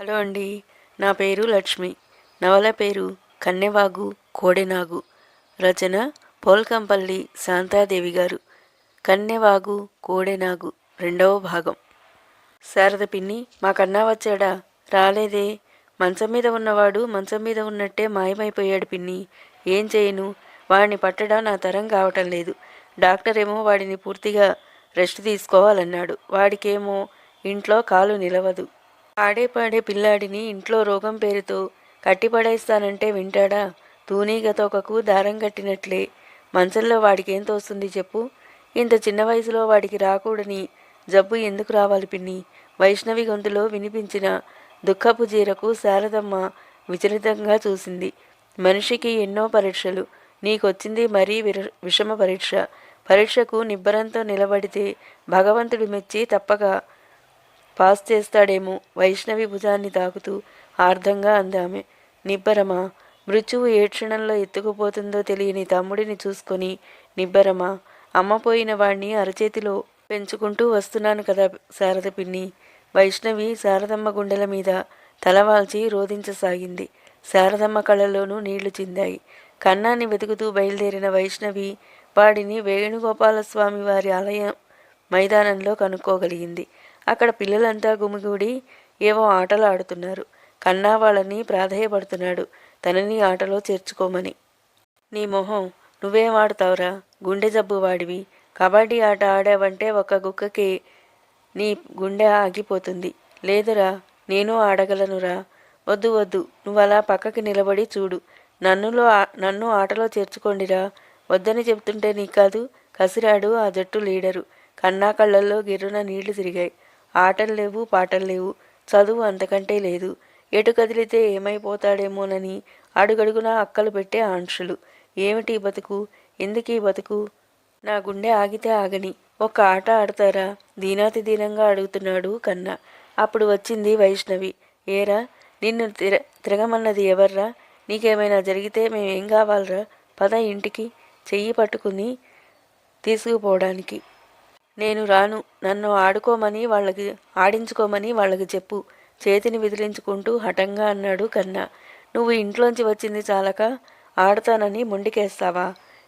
Hello అండి నా పేరు లక్ష్మి. నవల పేరు కన్నెవాగు కోడెనాగు. రచన పోల్కంపల్లి శాంతాదేవి గారు. కన్నెవాగు కోడెనాగు రెండవ భాగం. శారద పిన్ని మా కన్నా వచ్చాడా? రాలేదే. మంచం మీద ఉన్నవాడు మంచం మీద ఉన్నట్టే మాయమైపోయాడు పిన్ని. ఏం చేయను? వాడిని పట్టడం నా తరం కావటం లేదు. డాక్టర్ ఏమో వాడిని పూర్తిగా రెస్ట్ తీసుకోవాలన్నాడు. వాడికేమో ఇంట్లో కాలు నిలవదు. పాడే పిల్లాడిని ఇంట్లో రోగం పేరుతో కట్టిపడేస్తానంటే వింటాడా? తూనీగతోకకు దారం కట్టినట్లే. మంచంలో వాడికేం తోస్తుంది చెప్పు. ఇంత చిన్న వయసులో వాడికి రాకూడని జబ్బు ఎందుకు రావాలి పిన్ని? వైష్ణవి గొంతులో వినిపించిన దుఃఖపు జీరకు శారదమ్మ విచలితంగా చూసింది. మనిషికి ఎన్నో పరీక్షలు. నీకొచ్చింది మరీ విర విషమ పరీక్ష. పరీక్షకు నిబ్బరంతో నిలబడితే భగవంతుడు మెచ్చి తప్పక పాస్ చేస్తాడేమో? వైష్ణవి భుజాన్ని తాకుతూ ఆర్ధంగా అందామె. నిబ్బరమా? మృత్యువు ఏ క్షణంలో ఎత్తుకుపోతుందో తెలియని తమ్ముడిని చూసుకొని నిబ్బరమా? అమ్మ పోయిన వాణ్ణి అరచేతిలో పెంచుకుంటూ వస్తున్నాను కదా శారద పిన్ని వైష్ణవి శారదమ్మ గుండెల మీద తలవాల్చి రోధించసాగింది. శారదమ్మ కళ్ళలోనూ నీళ్ళు చిందాయి. కన్నాన్ని వెతుకుతూ బయలుదేరిన వైష్ణవి వాడిని వేణుగోపాలస్వామి వారి ఆలయం మైదానంలో కనుక్కోగలిగింది. అక్కడ పిల్లలంతా గుమిగూడి ఏవో ఆటలు ఆడుతున్నారు. కన్నా వాళ్ళని ప్రాధేయపడుతున్నాడు. తనని ఆటలో చేర్చుకోమని. నీ మొహం నువ్వేం ఆడతావురా? గుండె జబ్బు వాడివి. కబడ్డీ ఆట ఆడావంటే ఒక గుక్కకి నీ గుండె ఆగిపోతుంది. లేదురా నేను ఆడగలనురా. వద్దు వద్దు నువ్వు అలా పక్కకి నిలబడి చూడు. నన్నులో నన్ను ఆటలో చేర్చుకోండిరా. వద్దని చెప్తుంటే నీ కాదు కసిరాడు ఆ జట్టు లీడరు. కన్నా కళ్ళల్లో గిర్రున నీళ్ళు తిరిగాయి. ఆటలు లేవు పాటలు లేవు చదువు అంతకంటే లేదు. ఎటు కదిలితే ఏమైపోతాడేమోనని అడుగడుగునా అక్కలు పెట్టే ఆంక్షలు. ఏమిటి బతుకు? ఎందుకీ బతుకు? నా గుండె ఆగితే ఆగని ఒక్క ఆట ఆడతారా? దీనాతి దీనంగా అడుగుతున్నాడు కన్నా. అప్పుడు వచ్చింది వైష్ణవి. ఏరా నిన్ను తిర తిరగమన్నది ఎవర్రా? నీకేమైనా జరిగితే మేమేం కావాలరా? పద ఇంటికి. చెయ్యి పట్టుకుని తీసుకుపోవడానికి. నేను రాను. నన్ను ఆడుకోమని వాళ్ళకి ఆడించుకోమని వాళ్ళకి చెప్పు. చేతిని విదిలించుకుంటూ హఠంగా అన్నాడు కన్నా. నువ్వు ఇంట్లోంచి వచ్చింది చాలక ఆడతానని మొండికేస్తావా?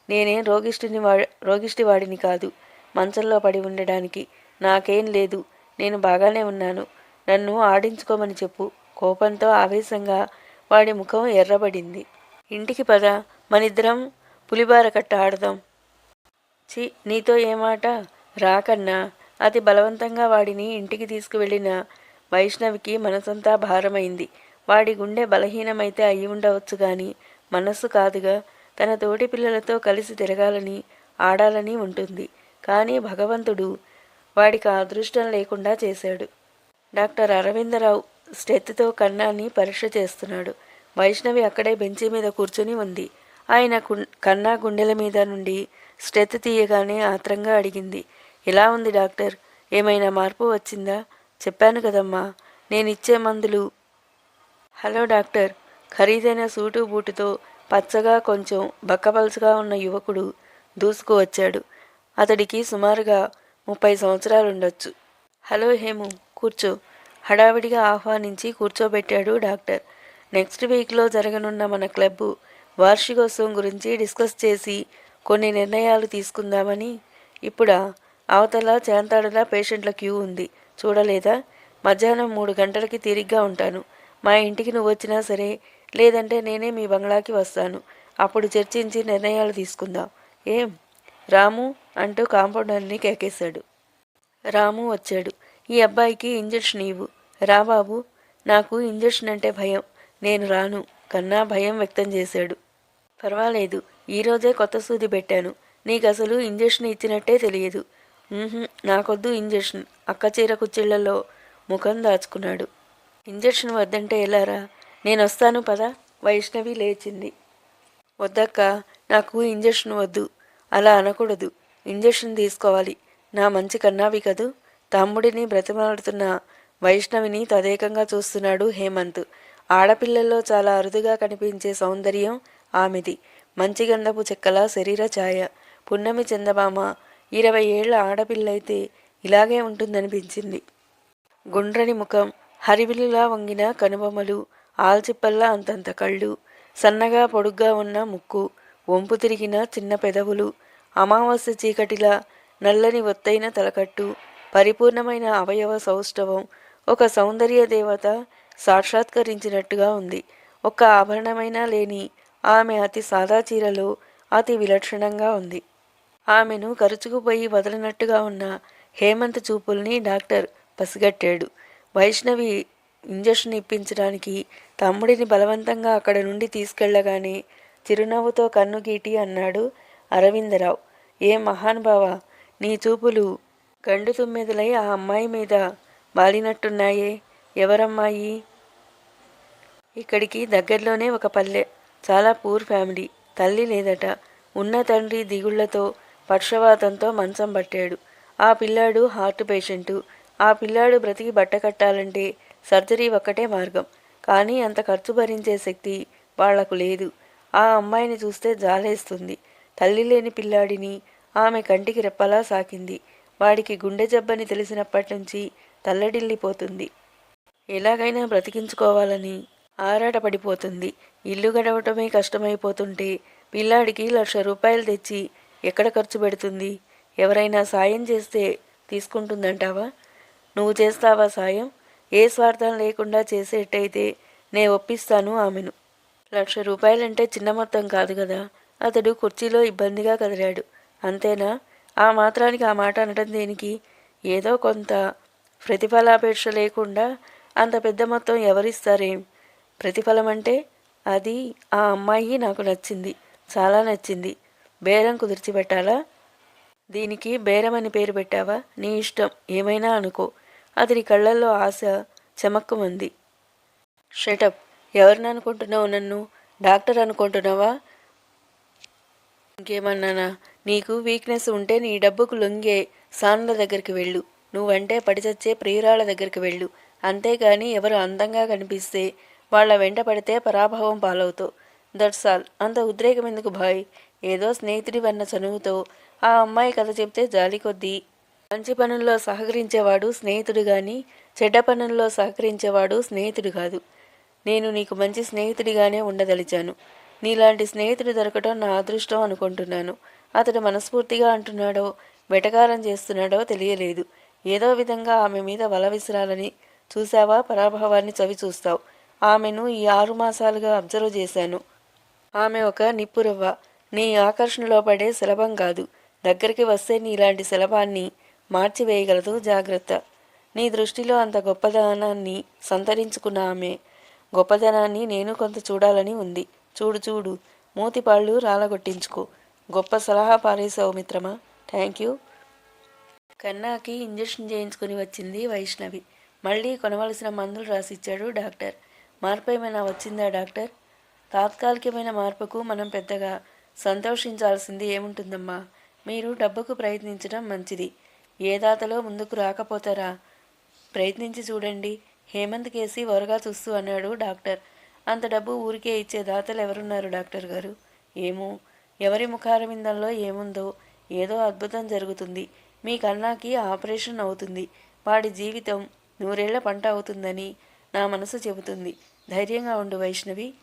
నేనేం రోగిష్టిని వా రోగిష్టి వాడిని కాదు. మంచంలో పడి ఉండడానికి నాకేం లేదు. నేను బాగానే ఉన్నాను. నన్ను ఆడించుకోమని చెప్పు. కోపంతో ఆవేశంగా వాడి ముఖం ఎర్రబడింది. ఇంటికి పద. మనిద్దరం పులిబార కట్ట ఆడదాం. చి నీతో ఏమాట రాకన్నా అతి బలవంతంగా వాడిని ఇంటికి తీసుకువెళ్ళిన వైష్ణవికి మనసంతా భారమైంది. వాడి గుండె బలహీనమైతే అయి ఉండవచ్చు కానీ మనస్సు కాదుగా. తన తోటి పిల్లలతో కలిసి తిరగాలని ఆడాలని ఉంటుంది. కానీ భగవంతుడు వాడికి అదృష్టం లేకుండా చేశాడు. డాక్టర్ అరవిందరావు స్టెత్తో కన్నాని పరీక్ష చేస్తున్నాడు. వైష్ణవి అక్కడే బెంచి మీద కూర్చుని ఉంది. ఆయన కన్నా గుండెల మీద నుండి స్టెత్ తీయగానే ఆత్రంగా అడిగింది. ఎలా ఉంది డాక్టర్? ఏమైనా మార్పు వచ్చిందా? చెప్పాను కదమ్మా నేను ఇచ్చే మందులు. హలో డాక్టర్ ఖరీదైన సూటు బూటుతో పచ్చగా కొంచెం బక్కపలుసుగా ఉన్న యువకుడు దూసుకు వచ్చాడు. అతడికి సుమారుగా ముప్పై సంవత్సరాలుండొచ్చు హలో హేము కూర్చో. హడావిడిగా ఆహ్వానించి కూర్చోబెట్టాడు డాక్టర్. నెక్స్ట్ వీక్లో జరగనున్న మన క్లబ్ వార్షికోత్సవం గురించి డిస్కస్ చేసి కొన్ని నిర్ణయాలు తీసుకుందామని ఇప్పుడా అవతల చేంతాడులా పేషెంట్ల క్యూ ఉంది. చూడలేదా? మధ్యాహ్నం మూడు గంటలకి తీరిగ్గా ఉంటాను. మా ఇంటికి నువ్వు వచ్చినా సరే లేదంటే నేనే మీ బంగ్లాకి వస్తాను. అప్పుడు చర్చించి నిర్ణయాలు తీసుకుందాం. ఏం? రాము అంటూ కాంపౌండర్ని కేకేశాడు. రాము వచ్చాడు. ఈ అబ్బాయికి ఇంజెక్షన్ ఇవ్వు. రా బాబు. నాకు ఇంజెక్షన్ అంటే భయం. నేను రాను. కన్నా భయం వ్యక్తం చేశాడు. పర్వాలేదు. ఈరోజే కొత్త సూది పెట్టాను. నీకు అసలు ఇంజెక్షన్ ఇచ్చినట్టే తెలియదు. నాకొద్దు ఇంజెక్షన్. అక్క చీర కుచ్చిళ్ళలో ముఖం దాచుకున్నాడు. ఇంజెక్షన్ వద్దంటే ఎలారా? నేను వస్తాను పద? వైష్ణవి లేచింది. వద్దక్క నాకు ఇంజెక్షన్ వద్దు. అలా అనకూడదు. ఇంజెక్షన్ తీసుకోవాలి. నా మంచి కన్నావి కదూ? తమ్ముడిని బ్రతిమాడుతున్న వైష్ణవిని తదేకంగా చూస్తున్నాడు హేమంత్. ఆడపిల్లల్లో చాలా అరుదుగా కనిపించే సౌందర్యం ఆమెది. మంచి గంధపు చెక్కల శరీర ఛాయ. పున్నమి చందమామ ఇరవై ఏళ్ళ ఆడపిల్లైతే ఇలాగే ఉంటుందనిపించింది. గుండ్రని ముఖం హరివిలులా వంగిన కనుబొమ్మలు ఆల్చిప్పల్లా అంతంత కళ్ళు సన్నగా పొడుగ్గా ఉన్న ముక్కు వంపు తిరిగిన చిన్న పెదవులు అమావాస్య చీకటిలా నల్లని ఒత్తైన తలకట్టు పరిపూర్ణమైన అవయవ సౌష్ఠవం ఒక సౌందర్య దేవత సాక్షాత్కరించినట్టుగా ఉంది. ఒక్క ఆభరణమైనా లేని ఆమె అతి సాదా చీరలో అతి విలక్షణంగా ఉంది. ఆమెను కరుచుకుపోయి వదలనట్టుగా ఉన్న హేమంత్ చూపుల్ని డాక్టర్ పసిగట్టాడు. వైష్ణవి ఇంజక్షన్ ఇప్పించడానికి తమ్ముడిని బలవంతంగా అక్కడ నుండి తీసుకెళ్ళగానే చిరునవ్వుతో కన్ను గీటి అన్నాడు అరవిందరావు. ఏ మహానుభావ నీ చూపులు గండు తుమ్మెదలై ఆ అమ్మాయి మీద బాలినట్టున్నాయే. ఎవరమ్మాయి? ఇక్కడికి దగ్గరలోనే ఒక పల్లె. చాలా పూర్ ఫ్యామిలీ. తల్లి లేదట. ఉన్న తండ్రి దిగుళ్ళతో పక్షవాతంతో మంచం పట్టాడు. ఆ పిల్లాడు హార్ట్ పేషెంటు. ఆ పిల్లాడు బ్రతికి బట్ట కట్టాలంటే సర్జరీ ఒక్కటే మార్గం. కానీ అంత ఖర్చు భరించే శక్తి వాళ్ళకు లేదు. ఆ అమ్మాయిని చూస్తే జాలేస్తుంది. తల్లి లేని పిల్లాడిని ఆమె కంటికి రెప్పలా సాకింది. వాడికి గుండె జబ్బని తెలిసినప్పటి నుంచి తల్లడిల్లిపోతుంది. ఎలాగైనా బ్రతికించుకోవాలని ఆరాటపడిపోతుంది ఇల్లు గడవటమే కష్టమైపోతుంటే పిల్లాడికి లక్ష రూపాయలు తెచ్చి ఎక్కడ ఖర్చు పెడుతుంది? ఎవరైనా సాయం చేస్తే తీసుకుంటుందంటావా? నువ్వు చేస్తావా సాయం? ఏ స్వార్థం లేకుండా చేసేటైతే నే ఒప్పిస్తాను ఆమెను. లక్ష రూపాయలంటే చిన్న మొత్తం కాదు కదా? అతడు కుర్చీలో ఇబ్బందిగా కదిలాడు. అంతేనా? ఆ మాత్రానికి ఆ మాట అనడం దేనికి? ఏదో కొంత ప్రతిఫలాపేక్ష లేకుండా అంత పెద్ద మొత్తం ఎవరిస్తారేం? ప్రతిఫలం అంటే అది ఆ అమ్మాయి నాకు నచ్చింది. చాలా నచ్చింది. బేరం కుదిర్చి పెట్టాలా దీనికి బేరం అని పేరు పెట్టావా? నీ ఇష్టం. ఏమైనా అనుకో. అతని కళ్ళల్లో ఆశ చెమక్కుమంది షటప్ ఎవరిని అనుకుంటున్నావు నన్ను? డాక్టర్ అనుకుంటున్నావా? ఇంకేమన్నానా? నీకు వీక్నెస్ ఉంటే నీ డబ్బుకు లొంగే సాన్ల దగ్గరికి వెళ్ళు. నువ్వంటే పడిచచ్చే ప్రియురాళ్ళ దగ్గరికి వెళ్ళు. అంతేగాని ఎవరు అందంగా కనిపిస్తే వాళ్ళ వెంట పడితే పరాభవం పాలవుతావు. దట్స్ ఆల్ అంత ఉద్రేకం ఎందుకు భాయ్ ఏదో స్నేహితుడి వన్న చనువుతో ఆ అమ్మాయి కథ చెప్తే జాలి కొద్దీ. మంచి పనుల్లో సహకరించేవాడు స్నేహితుడు కానీ చెడ్డ పనుల్లో సహకరించేవాడు స్నేహితుడు కాదు. నేను నీకు మంచి స్నేహితుడిగానే ఉండదలిచాను. నీలాంటి స్నేహితుడు దొరకటం నా అదృష్టం అనుకుంటున్నాను. అతడు మనస్ఫూర్తిగా అంటున్నాడో వెటకారం చేస్తున్నాడో తెలియలేదు. ఏదో విధంగా ఆమె మీద వల విసిరాలని చూశావా? పరాభవాన్ని చవి చూస్తావు. ఆమెను ఈ ఆరు మాసాలుగా అబ్జర్వ్ చేశాను. ఆమె ఒక నిప్పురవ్వ. నీ ఆకర్షణలో పడే సులభం కాదు. దగ్గరికి వస్తే నీలాంటి సులభాన్ని మార్చివేయగలదు జాగ్రత్త. నీ దృష్టిలో అంత గొప్పదనాన్ని సంతరించుకున్న ఆమె. గొప్పదనాన్ని నేను కొంత చూడాలని ఉంది. చూడు చూడు. మూతిపాళ్ళు రాలగొట్టించుకో. గొప్ప సలహా పారేశావు మిత్రమా. Thank you. కన్నాకి ఇంజెక్షన్ చేయించుకుని వచ్చింది వైష్ణవి. మళ్ళీ కొనవలసిన మందులు రాసిచ్చాడు డాక్టర్. మార్పు ఏమైనా వచ్చిందా డాక్టర్? తాత్కాలికమైన మార్పుకు మనం పెద్దగా సంతోషించాల్సింది ఏముంటుందమ్మా? మీరు డబ్బుకు ప్రయత్నించడం మంచిది. ఏ దాతలో ముందుకు రాకపోతారా? ప్రయత్నించి చూడండి. హేమంత్ కేసి వరగా చూస్తూ అన్నాడు డాక్టర్. అంత డబ్బు ఊరికే ఇచ్చే దాతలు ఎవరున్నారు డాక్టర్ గారు? ఏమో. ఎవరి ముఖారవిందంలో ఏముందో? ఏదో అద్భుతం జరుగుతుంది. మీ కన్నాకి ఆపరేషన్ అవుతుంది. వాడి జీవితం నూరేళ్ళ పంట అవుతుందని నా మనసు చెబుతుంది. ధైర్యంగా ఉండు వైష్ణవి.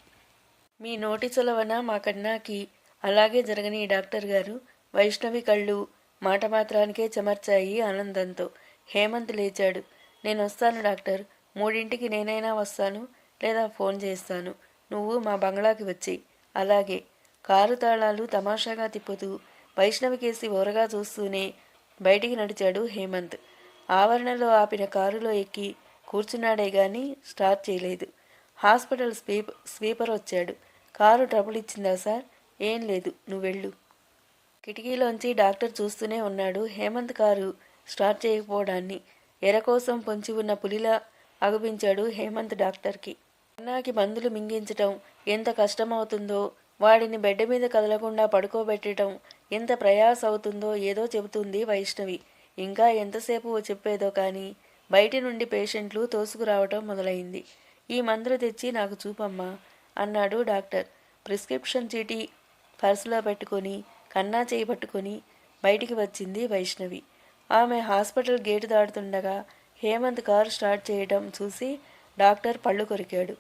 మీ నోటి చొలవన మా కన్నాకి అలాగే జరగని డాక్టర్ గారు వైష్ణవి కళ్ళు మాట మాత్రానికే చెమర్చాయి ఆనందంతో. హేమంత్ లేచాడు. నేను వస్తాను డాక్టర్. మూడింటికి నేనైనా వస్తాను లేదా ఫోన్ చేస్తాను. నువ్వు మా బంగ్లాకి వచ్చి అలాగే. కారు తాళాలు తమాషాగా తిప్పుతూ వైష్ణవి కేసి ఓరగా చూస్తూనే బయటికి నడిచాడు హేమంత్. ఆవరణలో ఆపిన కారులో ఎక్కి కూర్చున్నాడే గాని స్టార్ట్ చేయలేదు. హాస్పిటల్ స్వీప్ స్వీపర్ వచ్చాడు. కారు ట్రబుల్ ఇచ్చిందా సార్? ఏం లేదు నువ్వు వెళ్ళు. కిటికీలోంచి డాక్టర్ చూస్తూనే ఉన్నాడు. హేమంత్ కారు స్టార్ట్ చేయకపోవడాన్ని ఎర కోసం పొంచి ఉన్న పులిలా అగుపించాడు హేమంత్ డాక్టర్కి. అన్నాకి మందులు మింగించటం ఎంత కష్టమవుతుందో వాడిని బెడ్ మీద కదలకుండా పడుకోబెట్టడం ఎంత ప్రయాస అవుతుందో ఏదో చెబుతుంది వైష్ణవి. ఇంకా ఎంతసేపు చెప్పేదో కానీ బయటి నుండి పేషెంట్లు తోసుకురావటం మొదలైంది. ఈ మందులు తెచ్చి నాకు చూపమ్మా అన్నాడు డాక్టర్. ప్రిస్క్రిప్షన్ చీటీ పర్సులో పెట్టుకొని కన్నా చేయి పట్టుకొని బయటికి వచ్చింది వైష్ణవి. ఆమె హాస్పిటల్ గేటు దాటుతుండగా హేమంత్ కారు స్టార్ట్ చేయడం చూసి డాక్టర్ పళ్ళు కొరికాడు.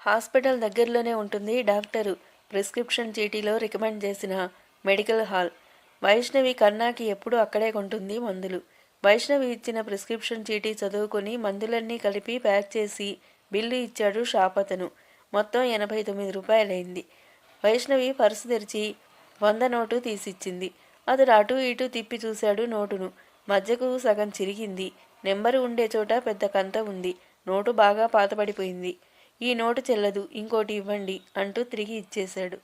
హాస్పిటల్ దగ్గరలోనే ఉంటుంది డాక్టరు. ప్రిస్క్రిప్షన్ చీటీలో రికమెండ్ చేసిన మెడికల్ హాల్. వైష్ణవి కన్నాకి ఎప్పుడూ అక్కడే కొంటుంది మందులు. వైష్ణవి ఇచ్చిన ప్రిస్క్రిప్షన్ చీటీ చదువుకొని మందులన్నీ కలిపి ప్యాక్ చేసి బిల్లు ఇచ్చాడు షాప్ అతను మొత్తం ఎనభై తొమ్మిది రూపాయలైంది. వైష్ణవి పర్సు తెరిచి వంద నోటు తీసిచ్చింది. అతడు అటు ఇటు తిప్పి చూశాడు నోటును. మధ్యకు సగం చిరిగింది. నెంబరు ఉండే చోట పెద్ద కంత ఉంది. నోటు బాగా పాతపడిపోయింది ఈ నోటు చెల్లదు ఇంకోటి ఇవ్వండి అంటూ తిరిగి ఇచ్చేశాడు.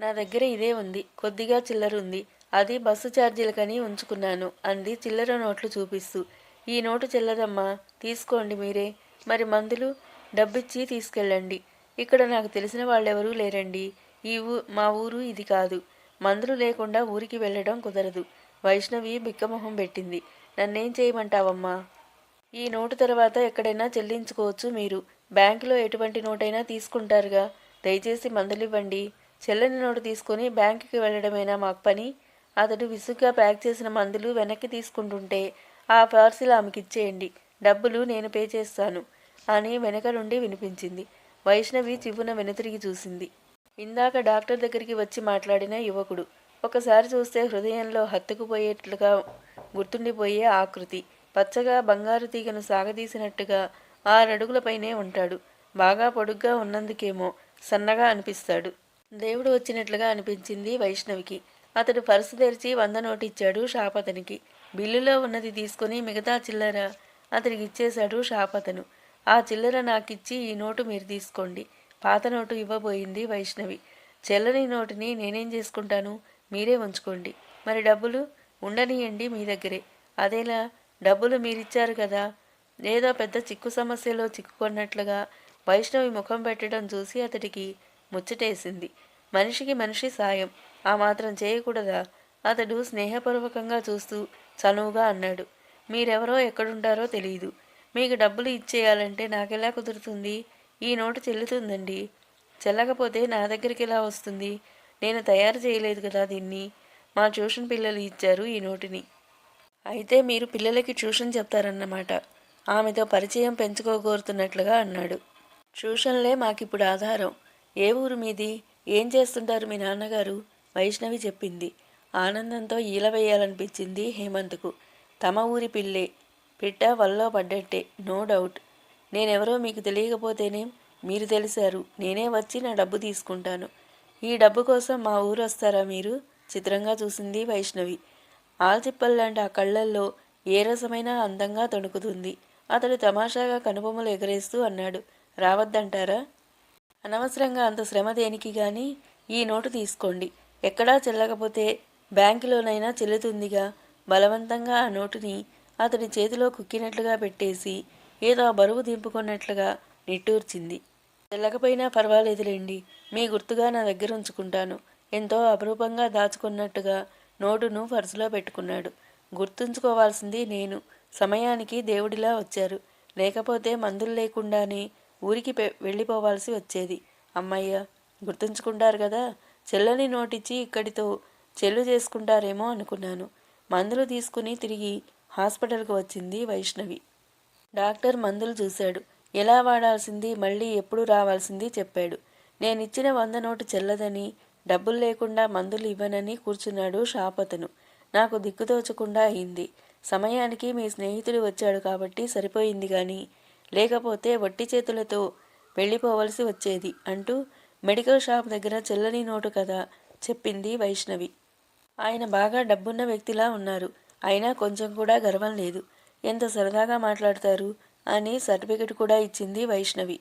నా దగ్గర ఇదే ఉంది. కొద్దిగా చిల్లర ఉంది. అది బస్సు ఛార్జీలకని ఉంచుకున్నాను అంది చిల్లర నోట్లు చూపిస్తూ. ఈ నోటు చెల్లదమ్మా తీసుకోండి మీరే. మరి మందులు? డబ్బిచ్చి తీసుకెళ్ళండి. ఇక్కడ నాకు తెలిసిన వాళ్ళెవరూ లేరండి. ఈ ఊ మా ఊరు ఇది కాదు. మందులు లేకుండా ఊరికి వెళ్ళడం కుదరదు. వైష్ణవి బిక్కమొహం పెట్టింది. నన్నేం చేయమంటావమ్మా? ఈ నోటు తర్వాత ఎక్కడైనా చెల్లించుకోవచ్చు మీరు. బ్యాంకులో ఎటువంటి నోటైనా తీసుకుంటారుగా. దయచేసి మందులు ఇవ్వండి చెల్లని నోటు తీసుకొని బ్యాంకుకి వెళ్ళడమేనా మాకు పని? అతడు విసుగ్గా ప్యాక్ చేసిన మందులు వెనక్కి తీసుకుంటుంటే ఆ పార్సిల్ ఆమెకిచ్చేయండి. డబ్బులు నేను పే చేస్తాను. అని వెనక నుండి వినిపించింది. వైష్ణవి చివ్వున వెనుతిరిగి చూసింది. ఇందాక డాక్టర్ దగ్గరికి వచ్చి మాట్లాడిన యువకుడు. ఒకసారి చూస్తే హృదయంలో హత్తుకుపోయేట్లుగా గుర్తుండిపోయే ఆకృతి పచ్చగా బంగారు తీగను సాగదీసినట్టుగా ఆరడుగులపైనే ఉంటాడు. బాగా పొడుగ్గా ఉన్నందుకేమో సన్నగా అనిపిస్తాడు. దేవుడు వచ్చినట్లుగా అనిపించింది వైష్ణవికి. అతడు పర్సు తెరిచి వంద నోటు ఇచ్చాడు బిల్లులో ఉన్నది తీసుకుని మిగతా చిల్లర అతనికి ఇచ్చేశాడు షాపతను ఆ చిల్లర నాకిచ్చి ఈ నోటు మీరు తీసుకోండి. పాత నోటు ఇవ్వబోయింది వైష్ణవి. చెల్లని నోటుని నేనేం చేసుకుంటాను? మీరే ఉంచుకోండి. మరి డబ్బులు? ఉండనియండి మీ దగ్గరే. అదేలా? డబ్బులు మీరిచ్చారు కదా? ఏదో పెద్ద చిక్కు సమస్యలో చిక్కుకున్నట్లుగా వైష్ణవి ముఖం పెట్టడం చూసి అతడికి ముచ్చటేసింది. మనిషికి మనిషి సాయం. ఆ మాత్రం చేయకూడదా? అతడు స్నేహపూర్వకంగా చూస్తూ చనువుగా అన్నాడు. మీరెవరో ఎక్కడుంటారో తెలియదు మీకు డబ్బులు ఇచ్చేయాలంటే నాకెలా కుదురుతుంది? ఈ నోటు చెల్లుతుందండి. చెల్లకపోతే నా దగ్గరికి ఎలా వస్తుంది? నేను తయారు చేయలేదు కదా దీన్ని. మా ట్యూషన్ పిల్లలు ఇచ్చారు ఈ నోటిని. అయితే మీరు పిల్లలకి ట్యూషన్ చెప్తారన్నమాట. ఆమెతో పరిచయం పెంచుకోగోరుతున్నట్లుగా అన్నాడు. ట్యూషన్లే మాకిప్పుడు ఆధారం. ఏ ఊరు మీది? ఏం చేస్తుంటారు మీ నాన్నగారు? వైష్ణవి చెప్పింది. ఆనందంతో ఈల వేయాలనిపించింది హేమంత్కు. తమ ఊరి పిల్లే. బిడ్డ వల్లో పడ్డట్టే నో డౌట్. నేనెవరో మీకు తెలియకపోతేనే మీరు తెలిసారు. నేనే వచ్చి నా డబ్బు తీసుకుంటాను. ఈ డబ్బు కోసం మా ఊరు వస్తారా మీరు? చిత్రంగా చూసింది వైష్ణవి. ఆల్చిప్పల్లాంటి ఆ కళ్ళల్లో ఏ రసమైనా అందంగా తణుకుతుంది. అతడు తమాషాగా కనుబొమ్మలు ఎగరేస్తూ అన్నాడు. రావద్దంటారా? అనవసరంగా అంత శ్రమ దేనికి గాని? ఈ నోటు తీసుకోండి. ఎక్కడా చెల్లకపోతే బ్యాంకులోనైనా చెల్లుతుందిగా. బలవంతంగా ఆ నోటుని అతని చేతిలో కుక్కినట్లుగా పెట్టేసి ఏదో బరువు దింపుకున్నట్లుగా నిట్టూర్చింది. చెల్లకపోయినా పర్వాలేదులేండి మీ గుర్తుగా నా దగ్గర ఉంచుకుంటాను. ఎంతో అపరూపంగా దాచుకున్నట్టుగా నోటును పర్సులో పెట్టుకున్నాడు. గుర్తుంచుకోవాల్సింది నేను. సమయానికి దేవుడిలా వచ్చారు. లేకపోతే మందులు లేకుండానే ఊరికి పె వెళ్ళిపోవాల్సి వచ్చేది. అమ్మయ్య గుర్తుంచుకుంటారు కదా చెల్లని నోటిచ్చి ఇక్కడితో చెల్లు చేసుకుంటారేమో అనుకున్నాను. మందులు తీసుకుని తిరిగి హాస్పిటల్కి వచ్చింది వైష్ణవి. డాక్టర్ మందులు చూశాడు. ఎలా వాడాల్సింది మళ్ళీ ఎప్పుడు రావాల్సింది చెప్పాడు. నేనిచ్చిన వంద నోటు చెల్లదని డబ్బులు లేకుండా మందులు ఇవ్వనని కూర్చున్నాడు షాప్ అతను. నాకు దిక్కుతోచకుండా అయింది. సమయానికి మీ స్నేహితుడు వచ్చాడు కాబట్టి సరిపోయింది కానీ లేకపోతే వట్టి చేతులతో వెళ్ళిపోవలసి వచ్చేది అంటూ మెడికల్ షాప్ దగ్గర చెల్లని నోటు కదా చెప్పింది వైష్ణవి. ఆయన బాగా డబ్బున్న వ్యక్తిలా ఉన్నారు. అయినా కొంచెం కూడా గర్వం లేదు. ఎంత సరదాగా మాట్లాడతారు? అని సర్టిఫికెట్ కూడా ఇచ్చింది వైష్ణవి.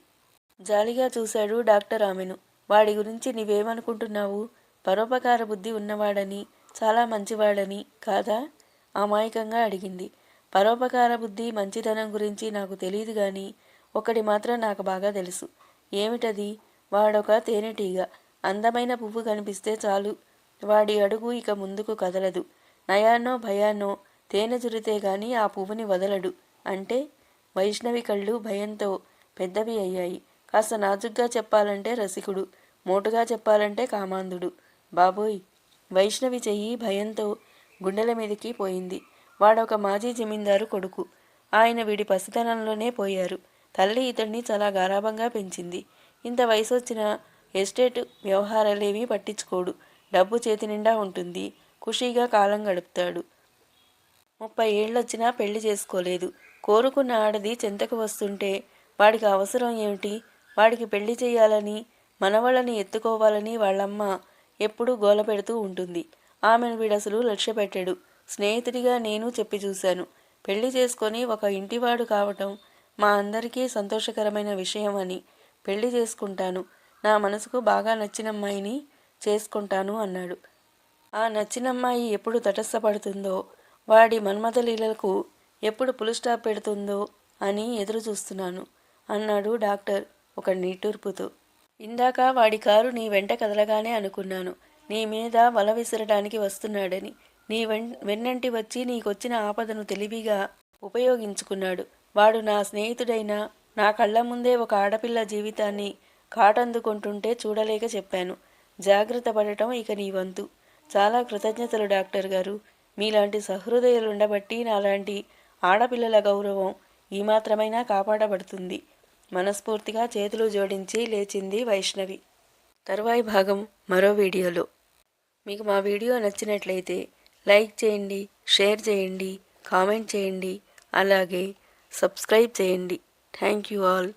జాలిగా చూశాడు డాక్టర్ ఆమెను. వాడి గురించి నీవేమనుకుంటున్నావు? పరోపకార బుద్ధి ఉన్నవాడని చాలా మంచివాడని కాదా? అమాయకంగా అడిగింది. పరోపకార బుద్ధి మంచితనం గురించి నాకు తెలియదు కానీ ఒకటి మాత్రం నాకు బాగా తెలుసు. ఏమిటది? వాడొక తేనెటీగ. అందమైన పువ్వు కనిపిస్తే చాలు. వాడి అడుగు ఇక ముందుకు కదలదు. నయాన్నో భయాన్నో తేనె చురితే గాని ఆ పువ్వుని వదలడు. అంటే వైష్ణవి కళ్ళు భయంతో పెద్దవి అయ్యాయి. కాస్త నాజుగ్గా చెప్పాలంటే రసికుడు మోటుగా చెప్పాలంటే కామాంధుడు. బాబోయ్! వైష్ణవి చెయ్యి భయంతో గుండెల మీదకి పోయింది. వాడొక మాజీ జమీందారు కొడుకు. ఆయన వీడి పసితనంలోనే పోయారు. తల్లి ఇతడిని చాలా గారాభంగా పెంచింది. ఇంత వయసు వచ్చిన ఎస్టేట్ వ్యవహారాలేమీ పట్టించుకోడు. డబ్బు చేతి నిండా ఉంటుంది. ఖుషీగా కాలం గడుపుతాడు. ముప్పై ఏళ్ళొచ్చినా పెళ్ళి చేసుకోలేదు. కోరుకున్న ఆడది చెంతకు వస్తుంటే వాడికి అవసరం ఏమిటి? వాడికి పెళ్ళి చేయాలని మనవళ్ళని ఎత్తుకోవాలని వాళ్ళమ్మ ఎప్పుడూ గోల పెడుతూ ఉంటుంది. ఆమెను వీడసలు లక్ష్య పెట్టాడు స్నేహితుడిగా నేను చెప్పి చూశాను. పెళ్ళి చేసుకొని ఒక ఇంటివాడు కావటం మా అందరికీ సంతోషకరమైన విషయం అని పెళ్ళి చేసుకుంటాను. నా మనసుకు బాగా నచ్చిన అమ్మాయిని చేసుకుంటాను అన్నాడు. ఆ నచ్చినమ్మాయి ఎప్పుడు తటస్థపడుతుందో వాడి మన్మథలీలకు ఎప్పుడు పులు స్టాప్ పెడుతుందో అని ఎదురు చూస్తున్నాను అన్నాడు డాక్టర్ ఒక నిట్టూర్పుతో. ఇందాక వాడి కారు నీ వెంట కదలగానే అనుకున్నాను నీ మీద వల విసరడానికి వస్తున్నాడని. నీ వెన్ వెన్నంటి వచ్చి నీకొచ్చిన ఆపదను తెలివిగా ఉపయోగించుకున్నాడు. వాడు నా స్నేహితుడైనా నా కళ్ళ ముందే ఒక ఆడపిల్ల జీవితాన్ని కాటందుకుంటుంటే చూడలేక చెప్పాను. జాగ్రత్త పడటం ఇక నీ వంతు. చాలా కృతజ్ఞతలు డాక్టర్ గారు. మీలాంటి సహృదయులు ఉండబట్టి నాలాంటి ఆడపిల్లల గౌరవం ఈ మాత్రమైనా కాపాడబడుతుంది. మనస్ఫూర్తిగా చేతులు జోడించి లేచింది వైష్ణవి. తరువాయి భాగం మరో వీడియోలో. మీకు మా వీడియో నచ్చినట్లయితే లైక్ చేయండి షేర్ చేయండి కామెంట్ చేయండి అలాగే సబ్స్క్రైబ్ చేయండి. Thank you all.